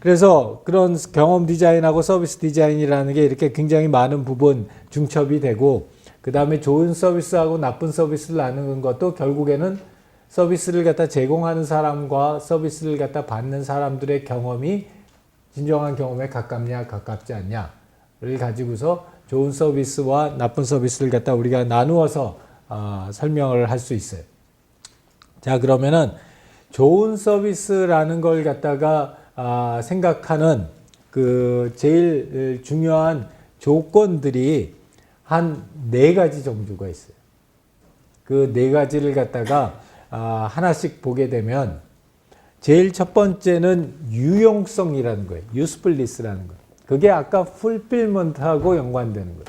그래서 그런 경험 디자인하고 서비스 디자인이라는 게 이렇게 굉장히 많은 부분 중첩이 되고 그 다음에 좋은 서비스하고 나쁜 서비스를 나누는 것도 결국에는 서비스를 갖다 제공하는 사람과 서비스를 갖다 받는 사람들의 경험이 진정한 경험에 가깝냐 가깝지 않냐를 가지고서 좋은 서비스와 나쁜 서비스를 갖다 우리가 나누어서 아, 설명을 할 수 있어요. 자 그러면은 좋은 서비스라는 걸 갖다가 아, 생각하는 그 제일 중요한 조건들이 한 네 가지 정도가 있어요. 그 네 가지를 갖다가 아, 하나씩 보게 되면 제일 첫 번째는 유용성이라는 거예요. usefulness라는 거. 그게 아까 fulfillment하고 연관되는 거예요.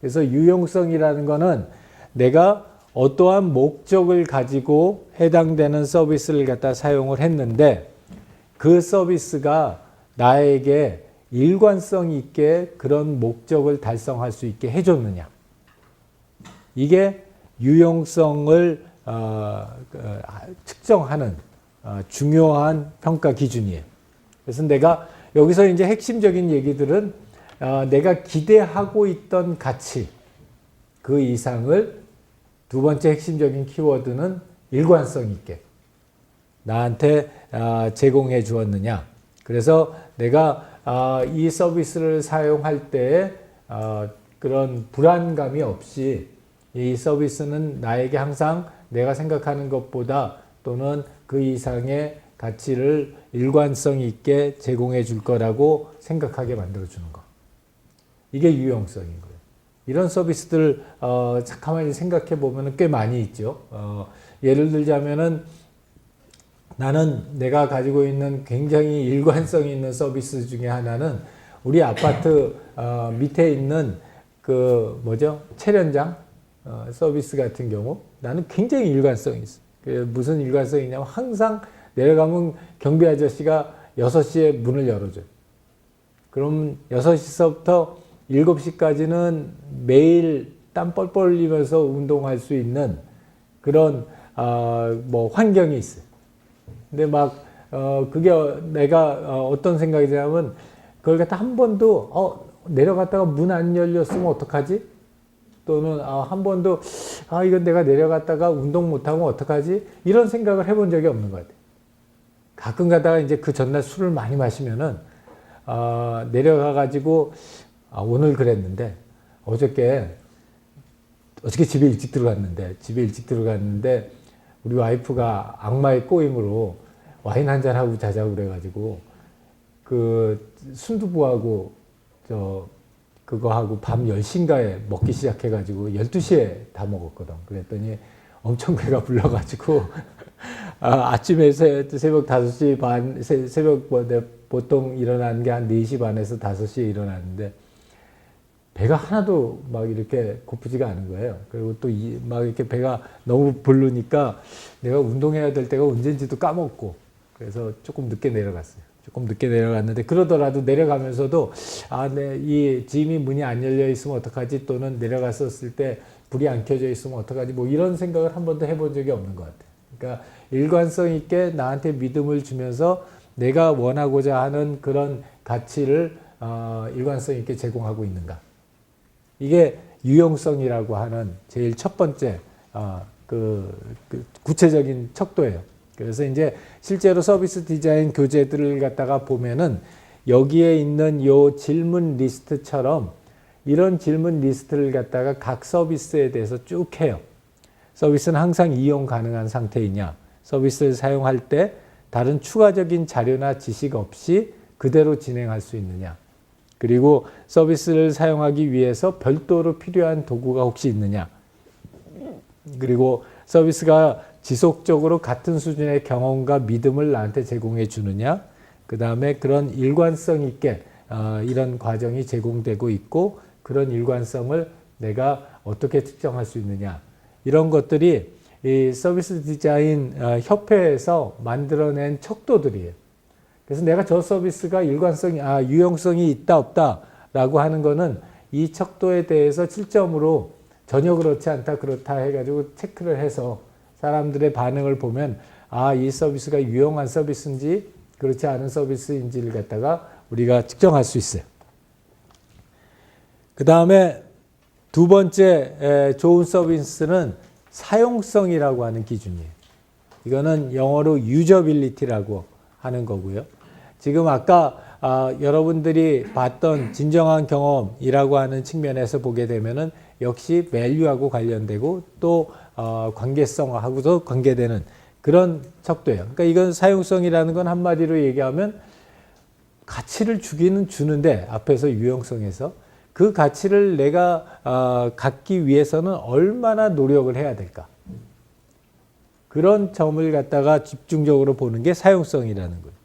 그래서 유용성이라는 거는 내가 어떠한 목적을 가지고 해당되는 서비스를 갖다 사용을 했는데 그 서비스가 나에게 일관성 있게 그런 목적을 달성할 수 있게 해줬느냐. 이게 유용성을 어, 어, 측정하는 어, 중요한 평가 기준이에요. 그래서 내가 여기서 이제 핵심적인 얘기들은 어, 내가 기대하고 있던 가치 그 이상을 두 번째 핵심적인 키워드는 일관성 있게 나한테 아, 제공해 주었느냐. 그래서 내가 아, 이 서비스를 사용할 때 아, 그런 불안감이 없이 이 서비스는 나에게 항상 내가 생각하는 것보다 또는 그 이상의 가치를 일관성 있게 제공해 줄 거라고 생각하게 만들어 주는 거. 이게 유용성인 거예요. 이런 서비스들 어, 가만히 생각해 보면 꽤 많이 있죠. 어, 예를 들자면은 나는 내가 가지고 있는 굉장히 일관성 있는 서비스 중에 하나는 우리 아파트 어, 밑에 있는 그 뭐죠 체련장 어, 서비스 같은 경우 나는 굉장히 일관성이 있어. 그 무슨 일관성이 있냐면 항상 내려가면 경비 아저씨가 6시에 문을 열어줘요. 그럼 6시서부터 7시까지는 매일 땀 뻘뻘 흘리면서 운동할 수 있는 그런 어, 뭐 환경이 있어요. 근데 막 어, 그게 내가 어, 어떤 생각이 드냐면 그걸 갖다 한 번도 어, 내려갔다가 문 안 열렸으면 어떡하지? 또는 아, 한 번도 아 이건 내가 내려갔다가 운동 못하면 어떡하지? 이런 생각을 해본 적이 없는 것 같아요. 가끔 가다가 이제 그 전날 술을 많이 마시면은 어, 내려가 가지고 아, 오늘 그랬는데 어저께 어저께 집에 일찍 들어갔는데 집에 일찍 들어갔는데 우리 와이프가 악마의 꼬임으로 와인 한 잔 하고 자자고 그래가지고 그 순두부하고 저 그거 하고 밤 10시인가에 먹기 시작해가지고 12시에 다 먹었거든. 그랬더니 엄청 배가 불러가지고 아, 아침에 새, 새벽 5시 반, 새, 새벽 뭐, 내 보통 일어나는 게 한 4시 반에서 5시에 일어나는데 배가 하나도 막 이렇게 고프지가 않은 거예요. 그리고 또 막 이렇게 배가 너무 부르니까 내가 운동해야 될 때가 언젠지도 까먹고 그래서 조금 늦게 내려갔어요. 조금 늦게 내려갔는데 그러더라도 내려가면서도 아, 네, 이 짐이 문이 안 열려 있으면 어떡하지? 또는 내려갔었을 때 불이 안 켜져 있으면 어떡하지? 뭐 이런 생각을 한 번도 해본 적이 없는 것 같아요. 그러니까 일관성 있게 나한테 믿음을 주면서 내가 원하고자 하는 그런 가치를 어, 일관성 있게 제공하고 있는가. 이게 유용성이라고 하는 제일 첫 번째 어, 그, 그 구체적인 척도예요. 그래서 이제 실제로 서비스 디자인 교재들을 갖다가 보면은 여기에 있는 요 질문 리스트처럼 이런 질문 리스트를 갖다가 각 서비스에 대해서 쭉 해요. 서비스는 항상 이용 가능한 상태이냐? 서비스를 사용할 때 다른 추가적인 자료나 지식 없이 그대로 진행할 수 있느냐? 그리고 서비스를 사용하기 위해서 별도로 필요한 도구가 혹시 있느냐? 그리고 서비스가 지속적으로 같은 수준의 경험과 믿음을 나한테 제공해 주느냐? 그 다음에 그런 일관성 있게 어, 이런 과정이 제공되고 있고 그런 일관성을 내가 어떻게 측정할 수 있느냐? 이런 것들이 이 서비스 디자인 어, 협회에서 만들어낸 척도들이에요. 그래서 내가 저 서비스가 일관성이, 아, 유용성이 있다, 없다 라고 하는 거는 이 척도에 대해서 7점으로 전혀 그렇지 않다, 그렇다 해가지고 체크를 해서 사람들의 반응을 보면 아, 이 서비스가 유용한 서비스인지 그렇지 않은 서비스인지를 갖다가 우리가 측정할 수 있어요. 그 다음에 두 번째 에, 좋은 서비스는 사용성이라고 하는 기준이에요. 이거는 영어로 유저빌리티라고 하는 거고요. 지금 아까 아, 여러분들이 봤던 진정한 경험이라고 하는 측면에서 보게 되면은 역시 밸류하고 관련되고 또 어, 관계성하고도 관계되는 그런 척도예요. 그러니까 이건 사용성이라는 건 한마디로 얘기하면 가치를 주기는 주는데 앞에서 유형성에서 그 가치를 내가 어, 갖기 위해서는 얼마나 노력을 해야 될까? 그런 점을 갖다가 집중적으로 보는 게 사용성이라는 거예요.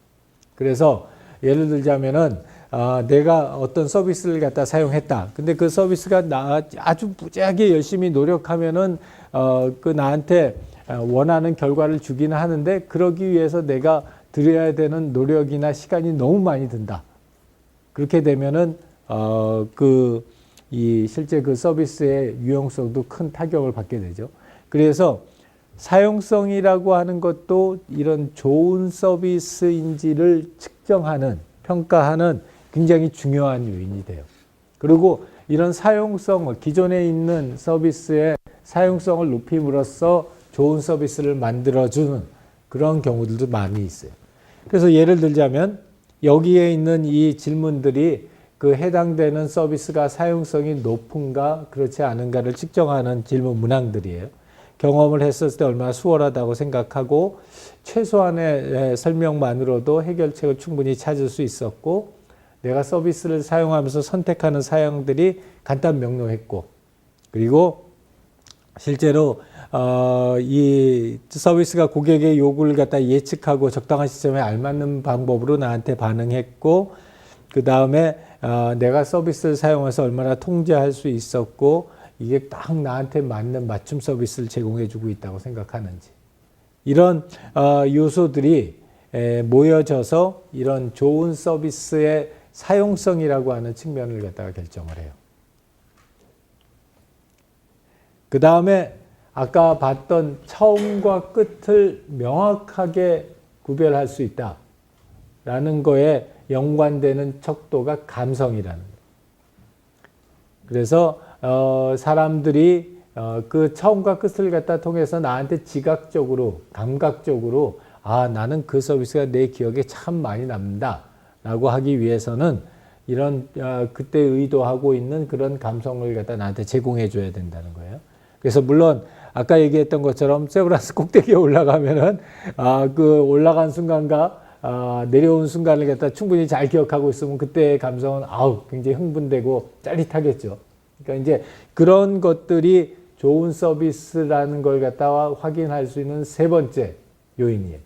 그래서 예를 들자면은 아, 내가 어떤 서비스를 갖다 사용했다. 근데 그 서비스가 나 아주 무지하게 열심히 노력하면은 어, 그 나한테 어, 원하는 결과를 주기는 하는데 그러기 위해서 내가 들여야 되는 노력이나 시간이 너무 많이 든다. 그렇게 되면은 어, 그, 이 실제 그 서비스의 유용성도 큰 타격을 받게 되죠. 그래서 사용성이라고 하는 것도 이런 좋은 서비스인지를 측정하는, 평가하는 굉장히 중요한 요인이 돼요. 그리고 이런 사용성, 기존에 있는 서비스의 사용성을 높임으로써 좋은 서비스를 만들어주는 그런 경우들도 많이 있어요. 그래서 예를 들자면 여기에 있는 이 질문들이 그 해당되는 서비스가 사용성이 높은가 그렇지 않은가를 측정하는 질문 문항들이에요. 경험을 했었을 때 얼마나 수월하다고 생각하고 최소한의 설명만으로도 해결책을 충분히 찾을 수 있었고 내가 서비스를 사용하면서 선택하는 사양들이 간단 명료했고 그리고 실제로 어, 이 서비스가 고객의 요구를 갖다 예측하고 적당한 시점에 알맞는 방법으로 나한테 반응했고 그 다음에 어, 내가 서비스를 사용해서 얼마나 통제할 수 있었고 이게 딱 나한테 맞는 맞춤 서비스를 제공해주고 있다고 생각하는지 이런 어, 요소들이 에, 모여져서 이런 좋은 서비스의 사용성이라고 하는 측면을 갖다가 결정을 해요. 그 다음에 아까 봤던 처음과 끝을 명확하게 구별할 수 있다라는 거에 연관되는 척도가 감성이라는 거예요. 그래서 어, 사람들이 어, 그 처음과 끝을 갖다 통해서 나한테 지각적으로 감각적으로 아 나는 그 서비스가 내 기억에 참 많이 남는다 라고 하기 위해서는 이런 어, 그때 의도하고 있는 그런 감성을 갖다 나한테 제공해 줘야 된다는 거예요. 그래서 물론 아까 얘기했던 것처럼 세브란스 꼭대기에 올라가면은 아 그 올라간 순간과 아, 내려온 순간을 갖다 충분히 잘 기억하고 있으면 그때의 감성은 아우 굉장히 흥분되고 짜릿하겠죠. 그러니까 이제 그런 것들이 좋은 서비스라는 걸 갖다가 확인할 수 있는 세 번째 요인이에요.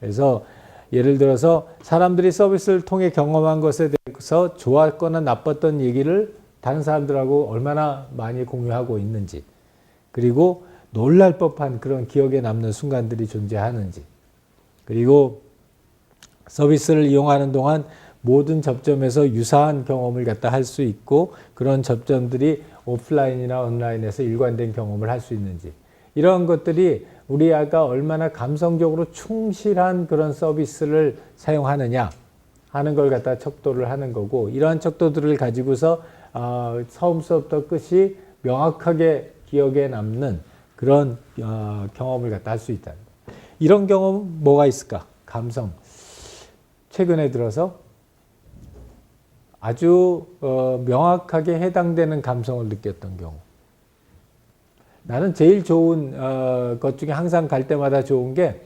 그래서 예를 들어서 사람들이 서비스를 통해 경험한 것에 대해서 좋았거나 나빴던 얘기를 다른 사람들하고 얼마나 많이 공유하고 있는지 그리고 놀랄 법한 그런 기억에 남는 순간들이 존재하는지 그리고 서비스를 이용하는 동안 모든 접점에서 유사한 경험을 갖다 할 수 있고 그런 접점들이 오프라인이나 온라인에서 일관된 경험을 할 수 있는지 이런 것들이 우리 아가 얼마나 감성적으로 충실한 그런 서비스를 사용하느냐 하는 걸 갖다 척도를 하는 거고 이러한 척도들을 가지고서 어, 처음부터 끝이 명확하게 기억에 남는 그런 어, 경험을 갖다 할 수 있다. 이런 경험 뭐가 있을까? 감성. 최근에 들어서 아주 어, 명확하게 해당되는 감성을 느꼈던 경우. 나는 제일 좋은 어, 것 중에 항상 갈 때마다 좋은 게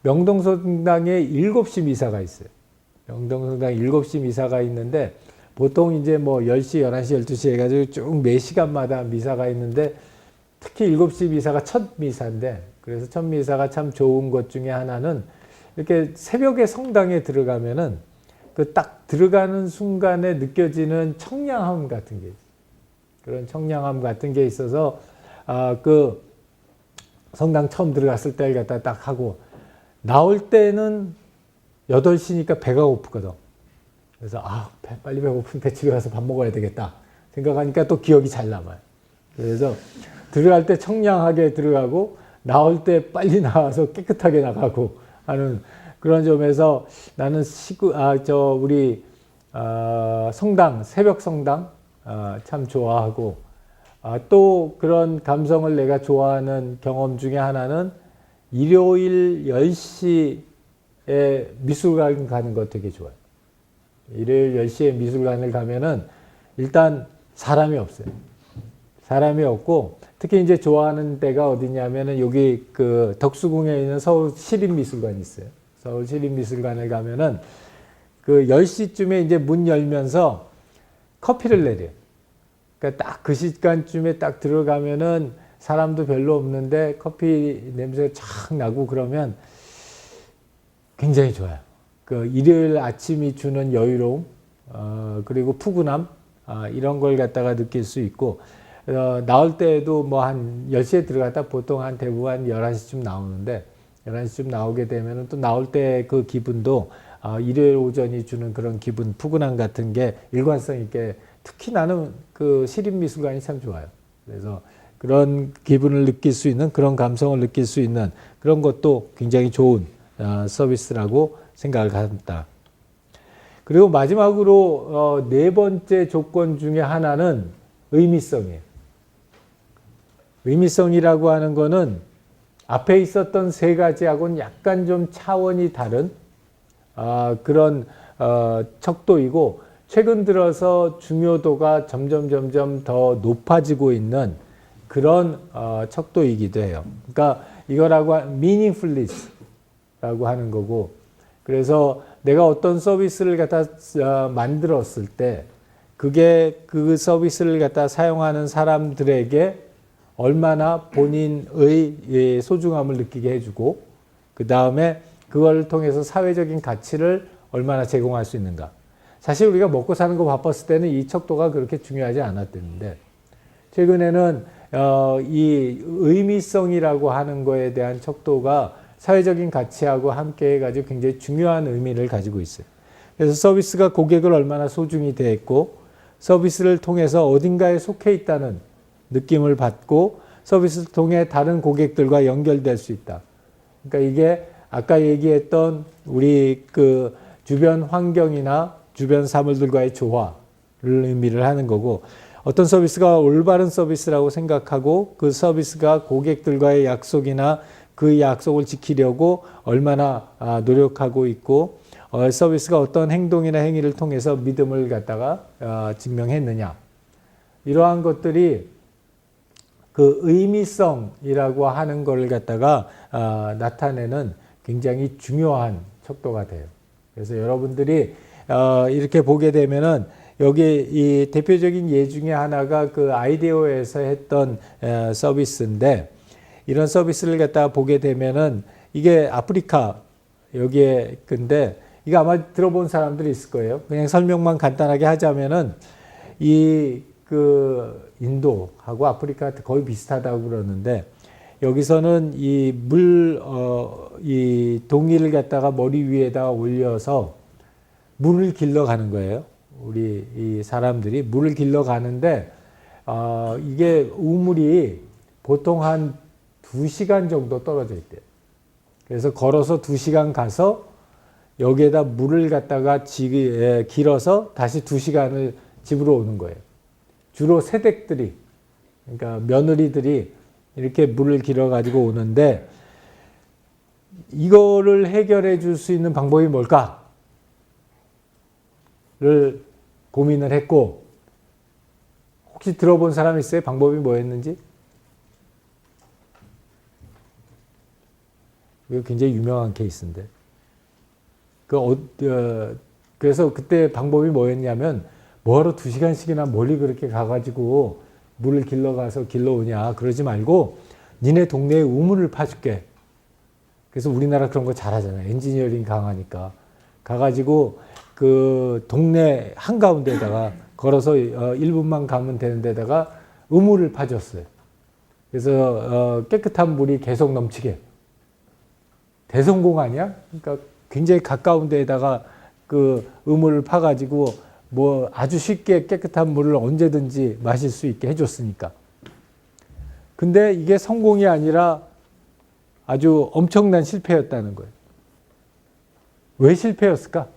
명동성당에 7시 미사가 있어요. 명동성당 7시 미사가 있는데 보통 이제 뭐 10시, 11시, 12시 해가지고 쭉매 시간마다 미사가 있는데 특히 7시 미사가 첫 미사인데 그래서 첫 미사가 참 좋은 것 중에 하나는 이렇게 새벽에 성당에 들어가면은 그 딱 들어가는 순간에 느껴지는 청량함 같은 게. 그런 청량함 같은 게 있어서 아 그 성당 처음 들어갔을 때를 갖다 딱 하고 나올 때는 8시니까 배가 고프거든. 그래서 아, 배, 빨리 배고픈데 집에 가서 밥 먹어야 되겠다. 생각하니까 또 기억이 잘 남아요. 그래서 들어갈 때 청량하게 들어가고 나올 때 빨리 나와서 깨끗하게 나가고 하는 그런 점에서 나는 시구 아저 우리 어, 성당 새벽 성당 어, 참 좋아하고 아, 또 그런 감성을 내가 좋아하는 경험 중에 하나는 일요일 10시에 미술관 가는 거 되게 좋아요. 일요일 10시에 미술관을 가면은 일단 사람이 없어요. 사람이 없고 특히 이제 좋아하는 데가 어디냐면은 여기 그 덕수궁에 있는 서울 시립미술관이 있어요. 서울 시립미술관을 가면은 그 10시쯤에 이제 문 열면서 커피를 내려요. 그러니까 딱 그 시간쯤에 딱 들어가면은 사람도 별로 없는데 커피 냄새가 착 나고 그러면 굉장히 좋아요. 그 일요일 아침이 주는 여유로움, 어, 그리고 푸근함, 아, 이런 걸 갖다가 느낄 수 있고, 어, 나올 때도 뭐 한 10시에 들어갔다 보통 한 대부분 한 11시쯤 나오는데, 11시쯤 나오게 되면은 또 나올 때 그 기분도 아, 일요일 오전이 주는 그런 기분, 푸근함 같은 게 일관성 있게 특히 나는 그 시립미술관이 참 좋아요. 그래서 그런 기분을 느낄 수 있는 그런 감성을 느낄 수 있는 그런 것도 굉장히 좋은 어, 서비스라고 생각을 합니다. 그리고 마지막으로 어, 네 번째 조건 중에 하나는 의미성이에요. 의미성이라고 하는 거는 앞에 있었던 세 가지하고는 약간 좀 차원이 다른 아, 그런 어, 척도이고 최근 들어서 중요도가 점점 점점 더 높아지고 있는 그런 어, 척도이기도 해요. 그러니까 이거라고 meaningfulness라고 하는 거고 그래서 내가 어떤 서비스를 갖다 어, 만들었을 때 그게 그 서비스를 갖다 사용하는 사람들에게 얼마나 본인의 예, 소중함을 느끼게 해주고 그 다음에 그걸 통해서 사회적인 가치를 얼마나 제공할 수 있는가. 사실 우리가 먹고 사는 거 바빴을 때는 이 척도가 그렇게 중요하지 않았는데 최근에는 어, 이 의미성이라고 하는 거에 대한 척도가 사회적인 가치하고 함께 해가지고 굉장히 중요한 의미를 가지고 있어요. 그래서 서비스가 고객을 얼마나 소중히 대했고 서비스를 통해서 어딘가에 속해 있다는 느낌을 받고 서비스를 통해 다른 고객들과 연결될 수 있다. 그러니까 이게 아까 얘기했던 우리 그 주변 환경이나 주변 사물들과의 조화를 의미를 하는 거고 어떤 서비스가 올바른 서비스라고 생각하고 그 서비스가 고객들과의 약속이나 그 약속을 지키려고 얼마나 아, 노력하고 있고 어, 서비스가 어떤 행동이나 행위를 통해서 믿음을 갖다가 어, 증명했느냐 이러한 것들이 그 의미성이라고 하는 걸 갖다가 어, 나타내는 굉장히 중요한 척도가 돼요. 그래서 여러분들이 어, 이렇게 보게 되면은 여기 이 대표적인 예 중에 하나가 그 아이디어에서 했던 에, 서비스인데 이런 서비스를 갖다가 보게 되면은 이게 아프리카 여기에 근데 이거 아마 들어본 사람들이 있을 거예요. 그냥 설명만 간단하게 하자면은 이그 인도하고 아프리카 거의 비슷하다고 그러는데 여기서는 이 물, 어, 이 동이를 갖다가 머리 위에다가 올려서 물을 길러 가는 거예요. 우리 이 사람들이 물을 길러 가는데, 어, 이게 우물이 보통 한 두 시간 정도 떨어져 있대요. 그래서 걸어서 두 시간 가서 여기에다 물을 갖다가 지, 길어서 다시 두 시간을 집으로 오는 거예요. 주로 새댁들이, 그러니까 며느리들이 이렇게 물을 길어 가지고 오는데 이거를 해결해 줄 수 있는 방법이 뭘까를 고민을 했고 혹시 들어본 사람 있어요? 방법이 뭐였는지? 이거 굉장히 유명한 케이스인데. 그 어, 어, 그래서 그때 방법이 뭐였냐면 뭐하러 두 시간씩이나 멀리 그렇게 가가지고 물을 길러가서 길러오냐 그러지 말고 니네 동네에 우물을 파줄게. 그래서 우리나라 그런 거 잘하잖아요. 엔지니어링 강하니까. 가가지고 그 동네 한가운데다가 걸어서 1분만 가면 되는 데다가 우물을 파줬어요. 그래서 어, 깨끗한 물이 계속 넘치게. 대성공 아니야? 그러니까 굉장히 가까운 데에다가 그 우물을 파가지고 뭐 아주 쉽게 깨끗한 물을 언제든지 마실 수 있게 해줬으니까. 근데 이게 성공이 아니라 아주 엄청난 실패였다는 거예요. 왜 실패였을까?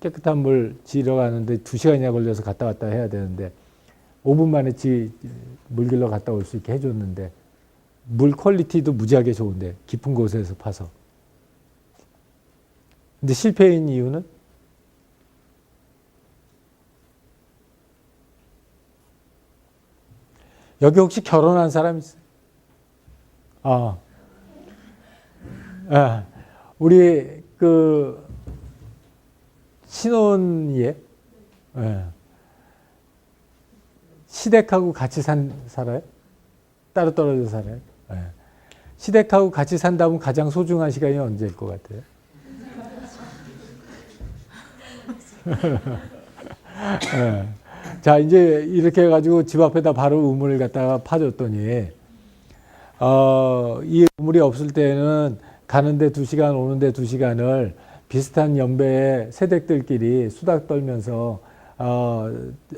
깨끗한 물 지러 가는데 2시간이나 걸려서 갔다 왔다 해야 되는데 5분 만에 지, 물 길러 갔다 올 수 있게 해줬는데 물 퀄리티도 무지하게 좋은데 깊은 곳에서 파서 근데 실패인 이유는 여기 혹시 결혼한 사람 있어요? 아, 아 우리 그 신혼이에 예. 시댁하고 같이 산 살아요? 따로 떨어져 살아요? 예. 시댁하고 같이 산다면 가장 소중한 시간이 언제일 것 같아요? 예. 자 이제 이렇게 해가지고 집 앞에다 바로 우물을 갖다가 파줬더니 어, 이 우물이 없을 때는 가는데 두 시간 오는데 두 시간을 비슷한 연배의 세댁들끼리 수다 떨면서 어,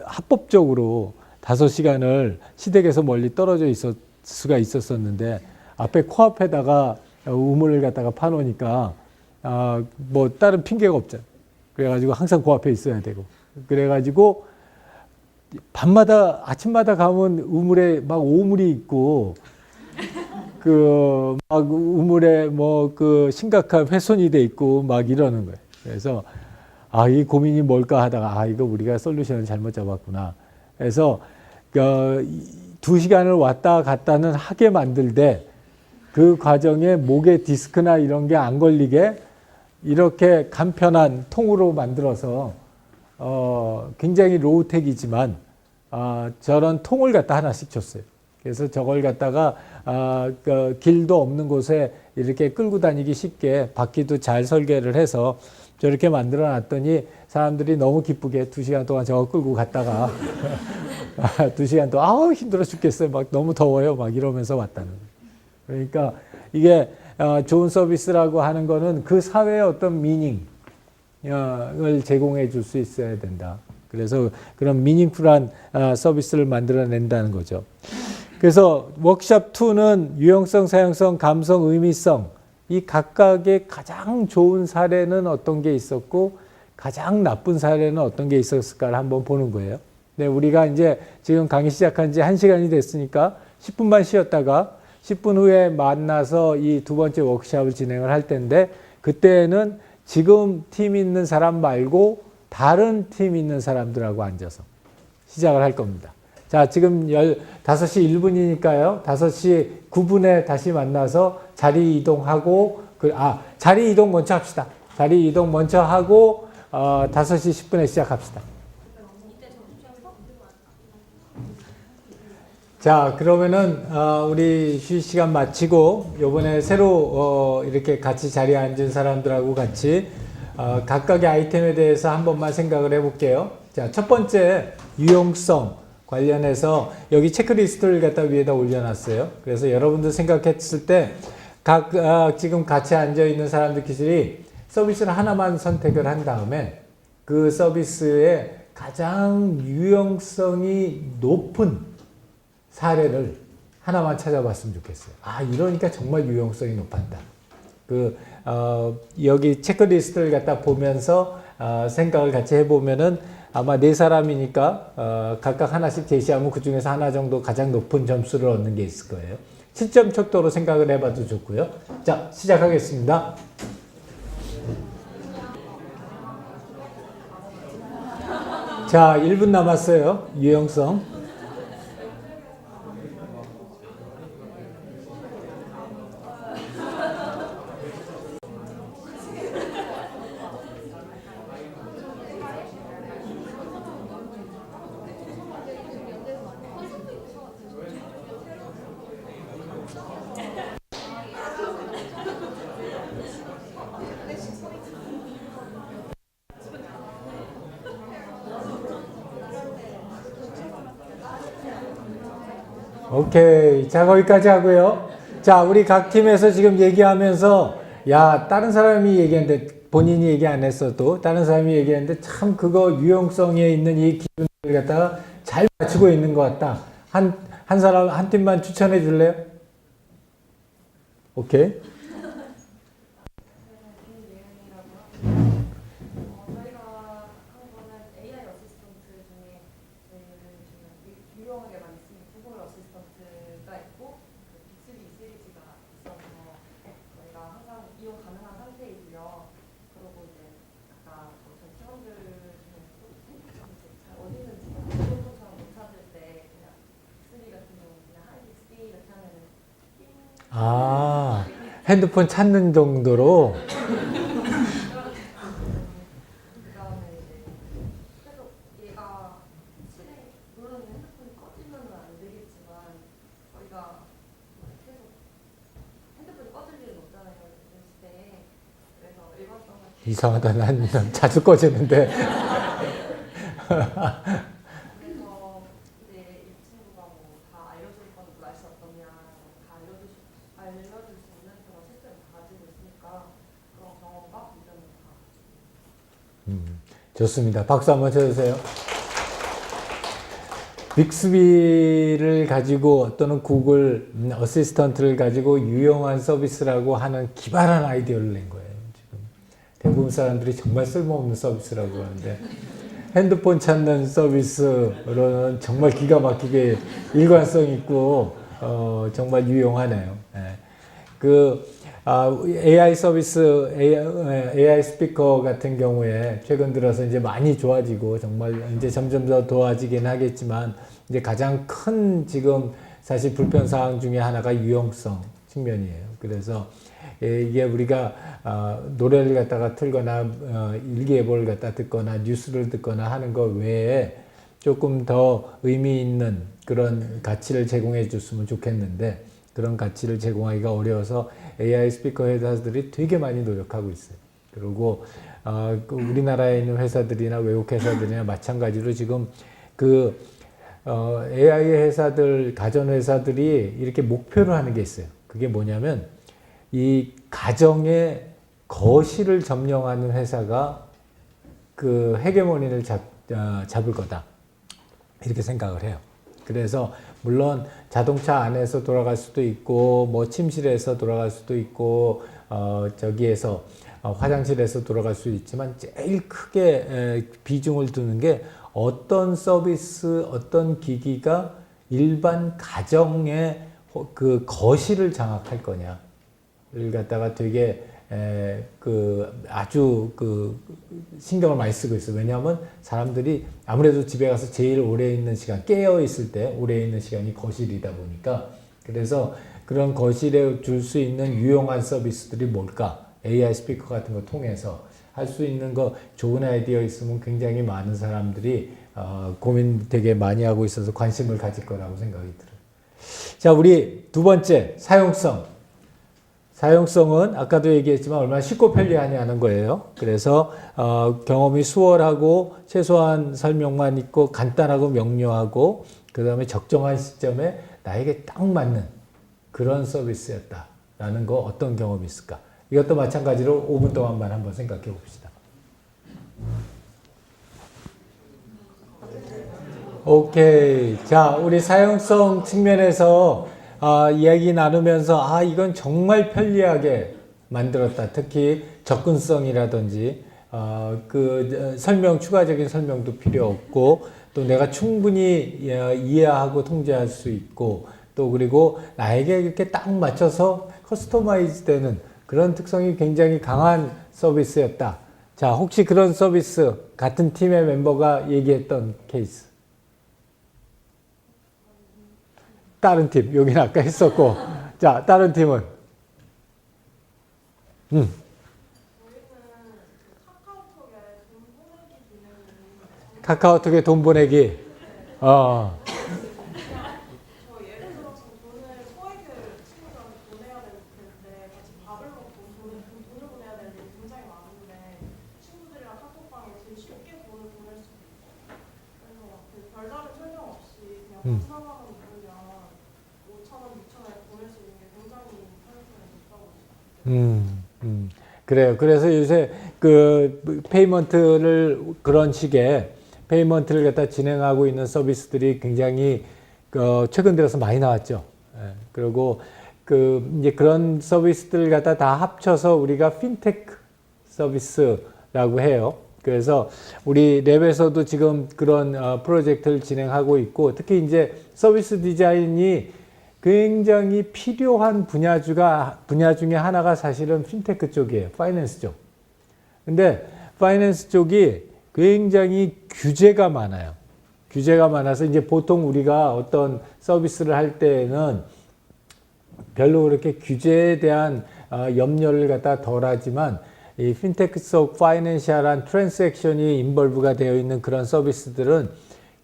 합법적으로 다섯 시간을 시댁에서 멀리 떨어져 있을 수가 있었었는데 앞에 코앞에다가 우물을 갖다가 파놓으니까 어, 뭐 다른 핑계가 없잖아요. 그래가지고 항상 그 앞에 있어야 되고 그래가지고 밤마다 아침마다 가면 우물에 막 오물이 있고 그 막 우물에 뭐 그 심각한 훼손이 돼 있고 막 이러는 거예요. 그래서 아 이 고민이 뭘까 하다가 아 이거 우리가 솔루션을 잘못 잡았구나. 그래서 그두 시간을 왔다 갔다는 하게 만들되 그 과정에 목에 디스크나 이런 게 안 걸리게 이렇게 간편한 통으로 만들어서 어 굉장히 로우텍이지만 아 저런 통을 갖다 하나씩 줬어요. 그래서 저걸 갖다가 아, 그 길도 없는 곳에 이렇게 끌고 다니기 쉽게 바퀴도 잘 설계를 해서 저렇게 만들어 놨더니 사람들이 너무 기쁘게 두 시간 동안 저거 끌고 갔다가 두 시간 동안 아우 힘들어 죽겠어요. 막 너무 더워요. 막 이러면서 왔다는. 그러니까 이게 어, 좋은 서비스라고 하는 거는 그 사회의 어떤 미닝을 제공해 줄 수 있어야 된다. 그래서 그런 미닝풀한 어, 서비스를 만들어낸다는 거죠. 그래서 워크샵 2는 유형성, 사용성, 감성, 의미성 이 각각의 가장 좋은 사례는 어떤 게 있었고 가장 나쁜 사례는 어떤 게 있었을까를 한번 보는 거예요. 네, 우리가 이제 지금 강의 시작한 지 1시간이 됐으니까 10분만 쉬었다가 10분 후에 만나서 이 두 번째 워크샵을 진행을 할 텐데 그때는 지금 팀 있는 사람 말고 다른 팀 있는 사람들하고 앉아서 시작을 할 겁니다. 자, 지금 5시 1분이니까요. 5시 9분에 다시 만나서 자리 이동하고, 그, 아, 자리 이동 먼저 합시다. 자리 이동 먼저 하고, 어, 5시 10분에 시작합시다. 자, 그러면은, 어, 우리 휴식 시간 마치고, 요번에 새로, 어, 이렇게 같이 자리에 앉은 사람들하고 같이, 어, 각각의 아이템에 대해서 한 번만 생각을 해볼게요. 자, 첫 번째, 유용성. 관련해서 여기 체크리스트를 갖다 위에다 올려놨어요. 그래서 여러분들 생각했을 때각 아, 지금 같이 앉아 있는 사람들끼리 서비스를 하나만 선택을 한 다음에 그 서비스의 가장 유용성이 높은 사례를 하나만 찾아봤으면 좋겠어요. 아 이러니까 정말 유용성이 높았다. 그 어, 여기 체크리스트를 갖다 보면서 어, 생각을 같이 해보면은 아마 네 사람이니까 어, 각각 하나씩 제시하면 그 중에서 하나 정도 가장 높은 점수를 얻는 게 있을 거예요. 7점 척도로 생각을 해봐도 좋고요. 자, 시작하겠습니다. 자, 1분 남았어요. 유형성. 오케이. 자, 거기까지 하고요. 자, 우리 각 팀에서 지금 얘기하면서, 야, 다른 사람이 얘기했는데, 본인이 얘기 안 했어도, 다른 사람이 얘기했는데, 참 그거 유용성에 있는 이 기준을 갖다가 잘 맞추고 있는 것 같다. 한, 한 사람, 한 팀만 추천해 줄래요? 오케이? 어, 저희가 한 거는 AI 어시스턴트 중에 저희는 지금 유- 유용하게 많이 쓰는 구글 어시스턴트가 있고 그 빅스비 시리즈가 있어서 저희가 항상 이용 가능한 상태이고요. 그리고 이제 아까 뭐 저희 팀원들 중에서 잘 어디 있는지 공통처럼 못 찾을 때 그냥 빅스비 같은 경우 그냥 하이 빅스비 이렇게 하면은 띵 아, 핸드폰 찾는 정도로 그다음에 이제 계속 얘가 실행 물론 핸드폰이 꺼지면은 안 되겠지만 저희가 계속 핸드폰이 꺼질 일은 없잖아요 이럴 때 그래서 일관성 같은 이상하다. 난 자주 꺼지는데. 그래서 이제 이 친구가 뭐 다 알려줄 건 날씨 어떠냐 다 알려줄 수 알려줄 수 있는 그런 시스템 다 가지고 있으니까 그런 경험과 이점을 다 음, 좋습니다. 박수 한번 쳐주세요. 빅스비를 가지고 또는 구글 음, 어시스턴트를 가지고 유용한 서비스라고 하는 기발한 아이디어를 낸 거예요. 지금 대부분 사람들이 정말 쓸모없는 서비스라고 하는데 핸드폰 찾는 서비스로는 정말 기가 막히게 일관성 있고 어, 정말 유용하네요. 예. 그 아, AI 서비스, AI, AI 스피커 같은 경우에 최근 들어서 이제 많이 좋아지고 정말 이제 점점 더 좋아지긴 하겠지만 이제 가장 큰 지금 사실 불편 사항 중에 하나가 유용성 측면이에요. 그래서 예, 이게 우리가 아, 노래를 갖다가 틀거나 어, 일기예보를 갖다 듣거나 뉴스를 듣거나 하는 것 외에 조금 더 의미 있는 그런 가치를 제공해 줬으면 좋겠는데 그런 가치를 제공하기가 어려워서 AI 스피커 회사들이 되게 많이 노력하고 있어요. 그리고 어, 그 우리나라에 있는 회사들이나 외국 회사들이나 마찬가지로 지금 그 어, AI 회사들, 가전 회사들이 이렇게 목표를 하는 게 있어요. 그게 뭐냐면 이 가정의 거실을 점령하는 회사가 그 헤게모니를 잡, 어, 잡을 거다. 이렇게 생각을 해요. 그래서 물론 자동차 안에서 돌아갈 수도 있고 뭐 침실에서 돌아갈 수도 있고 어 저기에서 어, 화장실에서 돌아갈 수 있지만 제일 크게 에, 비중을 두는 게 어떤 서비스 어떤 기기가 일반 가정의 호- 그 거실을 장악할 거냐를 갖다가 되게 에, 그 아주 그 신경을 많이 쓰고 있어요. 왜냐하면 사람들이 아무래도 집에 가서 제일 오래 있는 시간 깨어 있을 때 오래 있는 시간이 거실이다 보니까 그래서 그런 거실에 줄 수 있는 유용한 서비스들이 뭘까? AI 스피커 같은 거 통해서 할 수 있는 거 좋은 아이디어 있으면 굉장히 많은 사람들이 어, 고민 되게 많이 하고 있어서 관심을 가질 거라고 생각이 들어요. 자, 우리 두 번째 사용성. 사용성은 아까도 얘기했지만 얼마나 쉽고 편리하냐는 거예요. 그래서 어, 경험이 수월하고 최소한 설명만 있고 간단하고 명료하고 그 다음에 적정한 시점에 나에게 딱 맞는 그런 서비스였다라는 거 어떤 경험이 있을까? 이것도 마찬가지로 5분 동안만 한번 생각해 봅시다. 오케이. 자, 우리 사용성 측면에서 아, 이야기 나누면서 아, 이건 정말 편리하게 만들었다. 특히 접근성이라든지 어, 그 어, 설명 추가적인 설명도 필요 없고 또 내가 충분히 예, 이해하고 통제할 수 있고 또 그리고 나에게 이렇게 딱 맞춰서 커스터마이즈 되는 그런 특성이 굉장히 강한 서비스였다. 자, 혹시 그런 서비스 같은 팀의 멤버가 얘기했던 케이스? 다른 팀, 여기는 아까 했었고. 자, 다른 팀은? 음, 카카오톡에 돈 보내기. 어, 그냥 음. 4만 원 누르면 5천 원, 6천 원에 보낼 수 있는 게 굉장히 편리성이 높다고 생각해요. 음, 음. 그래요. 그래서 요새 그 페이먼트를 그런 식의 페이먼트를 갖다 진행하고 있는 서비스들이 굉장히 어, 최근 들어서 많이 나왔죠. 예, 그리고 그 이제 그런 서비스들 갖다 다 합쳐서 우리가 핀테크 서비스라고 해요. 그래서 우리 랩에서도 지금 그런 어, 프로젝트를 진행하고 있고 특히 이제 서비스 디자인이 굉장히 필요한 분야주가 분야 중에 하나가 사실은 핀테크 쪽이에요. 파이낸스 쪽. 근데 파이낸스 쪽이 굉장히 규제가 많아요. 규제가 많아서 이제 보통 우리가 어떤 서비스를 할 때는 별로 그렇게 규제에 대한 어, 염려를 갖다 덜 하지만 이 핀테크 속 파이낸셜한 트랜잭션이 인벌브가 되어 있는 그런 서비스들은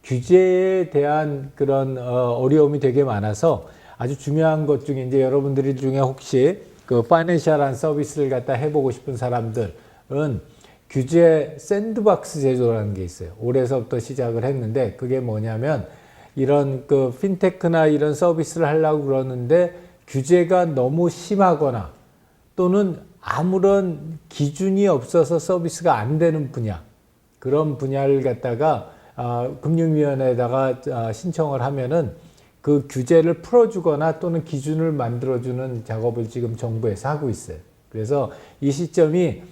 규제에 대한 그런 어, 어려움이 되게 많아서 아주 중요한 것 중에 이제 여러분들이 중에 혹시 그 파이낸셜한 서비스를 갖다 해보고 싶은 사람들은 규제 샌드박스 제도라는 게 있어요. 올해서부터 시작을 했는데 그게 뭐냐면 이런 그 핀테크나 이런 서비스를 하려고 그러는데 규제가 너무 심하거나 또는 아무런 기준이 없어서 서비스가 안 되는 분야 그런 분야를 갖다가 아, 금융위원회에다가 아, 신청을 하면은 그 규제를 풀어주거나 또는 기준을 만들어주는 작업을 지금 정부에서 하고 있어요. 그래서 이 시점이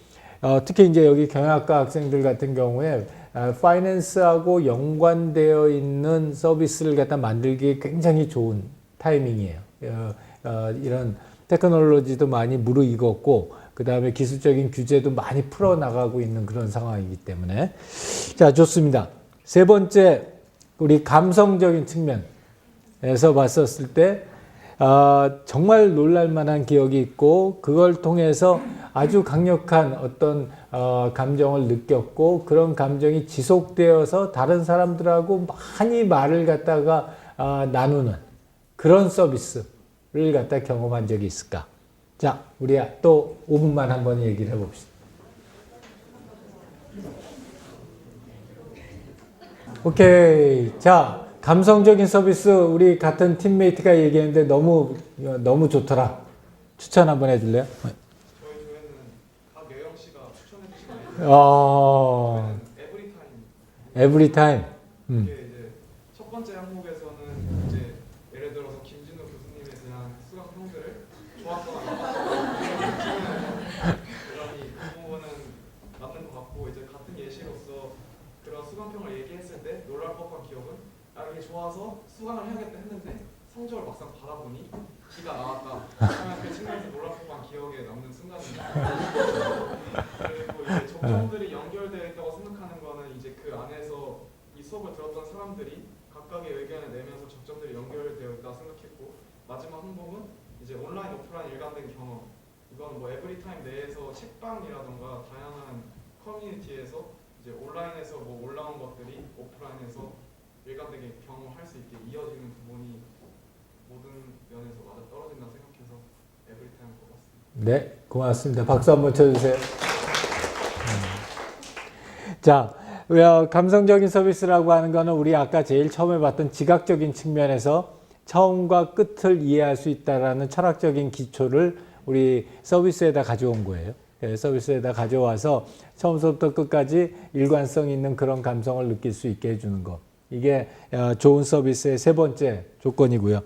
어, 특히 이제 여기 경영학과 학생들 같은 경우에 아, 파이낸스하고 연관되어 있는 서비스를 갖다 만들기 굉장히 좋은 타이밍이에요. 어, 어, 이런 테크놀로지도 많이 무르익었고 그 다음에 기술적인 규제도 많이 풀어 나가고 있는 그런 상황이기 때문에 자 좋습니다. 세 번째 우리 감성적인 측면 에서 봤었을 때 아, 정말 놀랄 만한 기억이 있고 그걸 통해서 아주 강력한 어떤 어, 감정을 느꼈고 그런 감정이 지속되어서 다른 사람들하고 많이 말을 갖다가 아, 나누는 그런 서비스를 갖다 경험한 적이 있을까? 자, 우리 또 5분만 한번 얘기를 해봅시다. 오케이. 자, 감성적인 서비스 우리 같은 팀메이트가 얘기했는데 너무 너무 좋더라. 추천 한번 해줄래요? 저희 조회는 박여영 씨가 추천해 주신 아이디어 어, 에브리타임 every time. 음. 이제 첫 번째 항목에서는 이제 예를 들어서 김진우 교수님에 대한 수강 평들을 좋았거나 그러니 이 부분은 맞는 것 같고 이제 같은 예시로서 그런 수강평을 얘기했을 때 놀랄 법한 기억은 아 이게 좋아서 수강을 해야겠다 했는데 성적을 막상 받아보니 B가 나왔다 하면 그 측면에서 놀랄 법한 기억에 남는 순간입니다. 접점들이 연결되어 있다고 생각하는 거는 이제 그 안에서 이 수업을 들었던 사람들이 각각의 의견을 내면서 접점들이 연결되어 있다 생각했고 마지막 항목은 이제 온라인 오프라인 일관된 경험 이건 뭐 에브리타임 내에서 책방이라던가 다양한 커뮤니티에서 이제 온라인에서 뭐 올라온 것들이 오프라인에서 일관되게 경험할 수 있게 이어지는 부분이 모든 면에서 맞아 떨어진다 생각해서 에브리타임 뽑았습니다. 네, 고맙습니다. 박수 한번 쳐주세요. 음. 자, 어, 감성적인 서비스라고 하는 거는 우리 아까 제일 처음에 봤던 지각적인 측면에서 처음과 끝을 이해할 수 있다라는 철학적인 기초를 우리 서비스에다 가져온 거예요. 예, 서비스에다 가져와서 처음부터 끝까지 일관성 있는 그런 감성을 느낄 수 있게 해주는 거. 이게 어, 좋은 서비스의 세 번째 조건이고요.